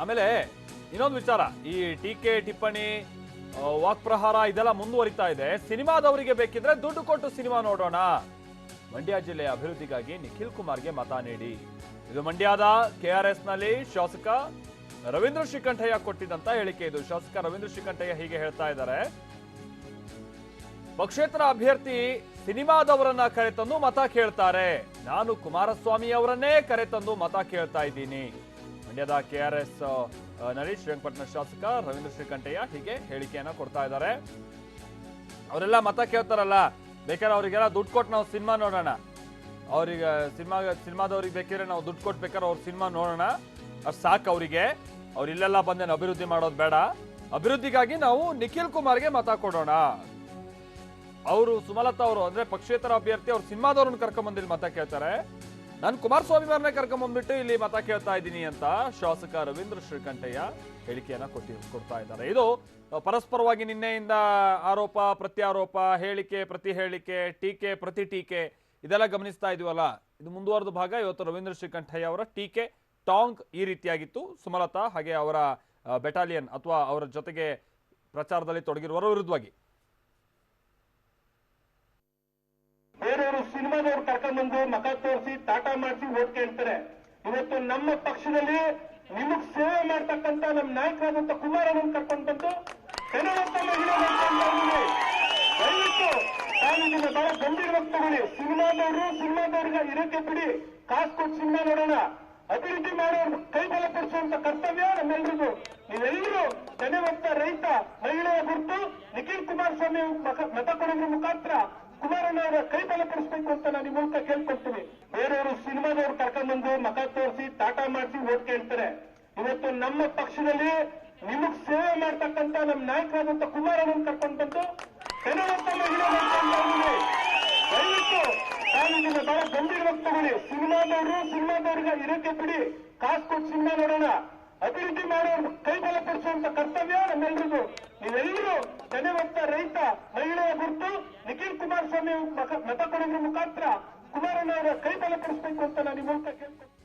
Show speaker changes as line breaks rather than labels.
ಆಮೇಲೆ ಇನ್ನೊಂದು ವಿಚಾರ, ಈ ಟೀಕೆ ಟಿಪ್ಪಣಿ ವಾಕ್ ವಾಕ್ಪ್ರಹಾರ ಇದೆಲ್ಲ ಮುಂದುವರಿತಾ ಇದೆ. ಸಿನಿಮಾದವರಿಗೆ ಬೇಕಿದ್ರೆ ದುಡ್ಡು ಕೊಟ್ಟು ಸಿನಿಮಾ ನೋಡೋಣ. ಮಂಡ್ಯ ಜಿಲ್ಲೆಯ ಅಭಿವೃದ್ಧಿಗಾಗಿ ನಿಖಿಲ್ ಕುಮಾರ್ಗೆ ಮತ ನೀಡಿ. ಇದು ಮಂಡ್ಯದ ಕೆಆರ್ಎಸ್ನಲ್ಲಿ ಶಾಸಕ ರವೀಂದ್ರ ಶ್ರೀಕಂಠಯ್ಯ ಕೊಟ್ಟಿದ್ದಂತ ಹೇಳಿಕೆ ಇದು. ಶಾಸಕ ರವೀಂದ್ರ ಶ್ರೀಕಂಠಯ್ಯ ಹೀಗೆ ಹೇಳ್ತಾ ಇದ್ದಾರೆ. ಪಕ್ಷೇತರ ಅಭ್ಯರ್ಥಿ ಸಿನಿಮಾದವರನ್ನ ಕರೆತಂದು ಮತ ಕೇಳ್ತಾರೆ. ನಾನು ಕುಮಾರಸ್ವಾಮಿ ಅವರನ್ನೇ ಕರೆತಂದು ಮತ ಕೇಳ್ತಾ ಇದ್ದೀನಿ. ಮಂಡ್ಯದ ಎಸ್ನಲ್ಲಿ ಶ್ರೀರಂಗಪಟ್ಟಣ ಶಾಸಕ, ರವೀಂದ್ರ ಶ್ರೀಕಂಠಯ್ಯ ಹೀಗೆ ಹೇಳಿಕೆಯನ್ನ ಕೊಡ್ತಾ ಇದ್ದಾರೆ. ಅವರೆಲ್ಲ ಮತ ಕೇಳ್ತಾರಲ್ಲ, ಬೇಕಾದ್ರೆ ಅವರಿಗೆಲ್ಲ ದುಡ್ಡು ಕೊಟ್ಟು ನಾವು ಸಿನಿಮಾ ನೋಡೋಣ. ಅವ್ರಿಗೆ, ಸಿನಿಮಾ, ಸಿನಿಮಾದವ್ರಿಗೆ ಬೇಕಿದ್ರೆ ನಾವು ದುಡ್ಡು ಕೊಟ್ಟು ಬೇಕಾದ್ರೆ ಅವ್ರ ಸಿನಿಮಾ ನೋಡೋಣ. ಅಷ್ಟು ಸಾಕು ಅವರಿಗೆ. ಅವ್ರು ಇಲ್ಲೆಲ್ಲ ಬಂದೇನು ಅಭಿವೃದ್ಧಿ ಮಾಡೋದು ಬೇಡ. ಅಭಿವೃದ್ಧಿಗಾಗಿ ನಾವು ನಿಖಿಲ್ ಕುಮಾರ್ಗೆ ಮತ ಕೊಡೋಣ. ಅವರು ಸುಮಲತಾ ಅವರು ಅಂದ್ರೆ ಪಕ್ಷೇತರ ಅಭ್ಯರ್ಥಿ, ಅವ್ರು ಸಿನಿಮಾದವ್ರನ್ನ ಕರ್ಕೊಂಡ್ ಬಂದಿಲ್ಲಿ ಮತ ಕೇಳ್ತಾರೆ. ನಾನು ಕುಮಾರಸ್ವಾಮಿ ಅವರನ್ನೇ ಕರ್ಕೊಂಬಂದ್ಬಿಟ್ಟು ಇಲ್ಲಿ ಮತ ಕೇಳ್ತಾ ಇದ್ದೀನಿ ಅಂತ ಶಾಸಕ ರವೀಂದ್ರ ಶ್ರೀಕಂಠಯ್ಯ ಹೇಳಿಕೆಯನ್ನ ಕೊಟ್ಟಿ ಕೊಡ್ತಾ ಇದ್ದಾರೆ. ಇದು ಪರಸ್ಪರವಾಗಿ ನಿನ್ನೆಯಿಂದ ಆರೋಪ, ಪ್ರತ್ಯಾರೋಪ, ಹೇಳಿಕೆ, ಪ್ರತಿ ಹೇಳಿಕೆ, ಟೀಕೆ, ಪ್ರತಿ ಟೀಕೆ ಇದೆಲ್ಲ ಗಮನಿಸ್ತಾ ಇದೀವಲ್ಲ? ಇದು ಮುಂದುವರೆದ ಭಾಗ. ಇವತ್ತು ರವೀಂದ್ರ ಶ್ರೀಕಂಠಯ್ಯ ಅವರ ಟೀಕೆ ಟಾಂಗ್ ಈ ರೀತಿಯಾಗಿತ್ತು. ಸುಮಲತಾ ಹಾಗೆ ಅವರ ಬೆಟಾಲಿಯನ್ ಅಥವಾ ಅವರ ಜೊತೆಗೆ ಪ್ರಚಾರದಲ್ಲಿ ತೊಡಗಿರುವವರ ವಿರುದ್ಧವಾಗಿ.
ಬೇರೆಯವರು ಸಿನಿಮಾದವ್ರು ಕರ್ಕೊಂಡ್ಬಂದು ಮಕ ತೋರಿಸಿ, ತಾಟ ಮಾಡಿಸಿ ಓಟ್ ಕೇಳ್ತಾರೆ. ಇವತ್ತು ನಮ್ಮ ಪಕ್ಷದಲ್ಲಿ ನಿಮಗ್ ಸೇವೆ ಮಾಡ್ತಕ್ಕಂತ ನಮ್ಮ ನಾಯಕರಾದಂತ ಕುಮಾರಣ್ಣನ ಕರ್ಕೊಂಡು ಬಂದು ಕನ್ನಡತ್ತ ಮಹಿಳೆ. ದಯವಿಟ್ಟು ನಾನು ಇದನ್ನ ಬಹಳ ಗಂಭೀರವಾಗಿ ತಗೊಳ್ಳಿ. ಸಿನಿಮಾದವರು ಸಿನಿಮಾದವ್ರಿಗೆ ಇರಕ್ಕೆ ಬಿಡಿ. ಕಾಸು ಕೊಟ್ಟು ಸಿನಿಮಾ ನೋಡೋಣ. ಅಭಿವೃದ್ಧಿ ಮಾಡೋರು ಕೈ ಬಲಪಡಿಸುವಂತ ಕರ್ತವ್ಯ ನಮ್ಮೆಲ್ರಿಗೂ. ನೀವೆಲ್ಲರೂ ಧನ್ಯವಂತ ರೈತ ಮಹಿಳೆಯ ಗುರುತು ನಿಖಿಲ್ ಕುಮಾರಸ್ವಾಮಿ ಮತ ಕೊಡೋದ್ರ ಮುಖಾಂತರ ಕುಮಾರಣ್ಣ ಅವರ ಕೈ ಬಲಪಡಿಸಬೇಕು ಅಂತ ನಾನು ಈ ಮೂಲಕ ಕೇಳ್ಕೊಳ್ತೀನಿ. ಬೇರೆಯವರು ಸಿನಿಮಾದವ್ರು ಕರ್ಕೊಂಡ್ಬಂದು ಮಕ ತೋರಿಸಿ ಟಾಟಾ ಮಾಡಿಸಿ ಓಟ್ ಕೇಳ್ತಾರೆ. ಇವತ್ತು ನಮ್ಮ ಪಕ್ಷದಲ್ಲಿ ನಿಮಗ್ ಸೇವೆ ಮಾಡ್ತಕ್ಕಂತ ನಮ್ಮ ನಾಯಕರಾದಂತ ಕುಮಾರಣ್ಣ ಕರ್ಕೊಂಡು ಬಂದು ಕನ್ನಡ. ದಯವಿಟ್ಟು ನಾನು ಇದನ್ನ ಬಹಳ ಗಂಭೀರವಾಗಿ ತಗೊಳ್ಳಿ. ಸಿನಿಮಾದವರು, ಸಿನಿಮಾದವ್ರಿಗೆ ಇರಕ್ಕೆ ಬಿಡಿ. ಕಾಸು ಕೊಟ್ಟು ಸಿನಿಮಾ ನೋಡೋಣ. ಅಭಿವೃದ್ಧಿ ಮಾಡೋರು ಕೈ ಬಲಪಡಿಸುವಂತ ಕರ್ತವ್ಯ ನಮ್ಮೆಲ್ರಿಗೂ ನೀವೆಲ್ಲರೂ ಜನವತ್ತ ರೈತ ಮಹಿಳೆಯ ಗುರುತು ನಿಖಿಲ್ ಕುಮಾರಸ್ವಾಮಿ ಮಕ- ಮತ ಕೊಡೋದ್ರ ಮುಖಾಂತರ ಕುಮಾರಣ್ಣ ಅವರ ಕೈ ಬಲಪಡಿಸಬೇಕು ಅಂತ ನಾನು ಮೂಲಕ ಕೇಳ್ಕೊಳ್ತೀನಿ.